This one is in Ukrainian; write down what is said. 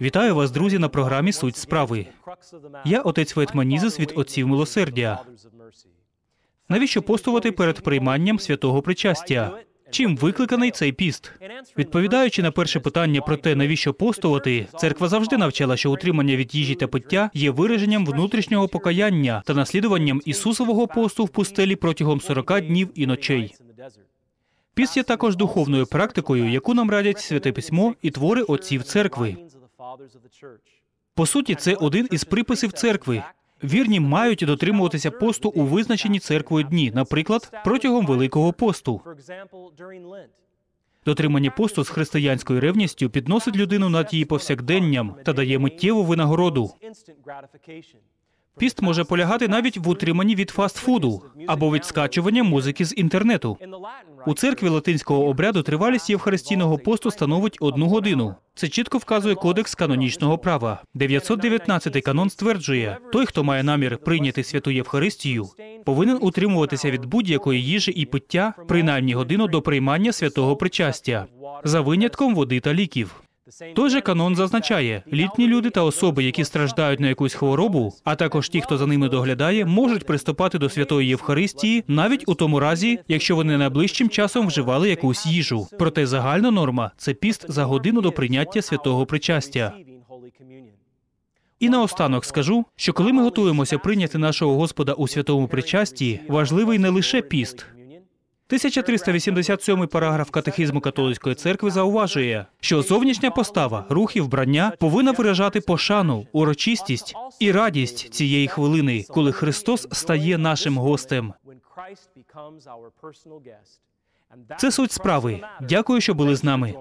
Вітаю вас, друзі, на програмі Суть справи. Я отець Ветманізис від отців милосердя. Навіщо постувати перед прийманням святого причастя? Чим викликаний цей піст? Відповідаючи на перше питання про те, навіщо постувати, церква завжди навчала, що утримання від їжі та пиття є вираженням внутрішнього покаяння та наслідуванням Ісусового посту в пустелі протягом 40 днів і ночей. Піст є також духовною практикою, яку нам радять святе письмо і твори отців церкви. По суті, це один із приписів церкви. Вірні мають дотримуватися посту у визначені церквою дні, наприклад, протягом Великого посту. Дотримання посту з християнською ревністю підносить людину над її повсякденням та дає миттєву винагороду. Піст може полягати навіть в утриманні від фастфуду або від скачування музики з інтернету. У церкві латинського обряду тривалість Євхаристійного посту становить одну годину. Це чітко вказує кодекс канонічного права. 919 канон стверджує, той, хто має намір прийняти святу Євхаристію, повинен утримуватися від будь-якої їжі і пиття принаймні годину до приймання святого причастя, за винятком води та ліків. Той же канон зазначає, літні люди та особи, які страждають на якусь хворобу, а також ті, хто за ними доглядає, можуть приступати до святої Євхаристії навіть у тому разі, якщо вони найближчим часом вживали якусь їжу. Проте загальна норма це піст за годину до прийняття святого причастя. І наостанок скажу, що коли ми готуємося прийняти нашого Господа у святому причасті, важливий не лише піст. 1387 параграф катехізму католицької церкви зауважує, що зовнішня постава, рух і вбрання повинна виражати пошану, урочистість і радість цієї хвилини, коли Христос стає нашим гостем. Це суть справи. Дякую, що були з нами.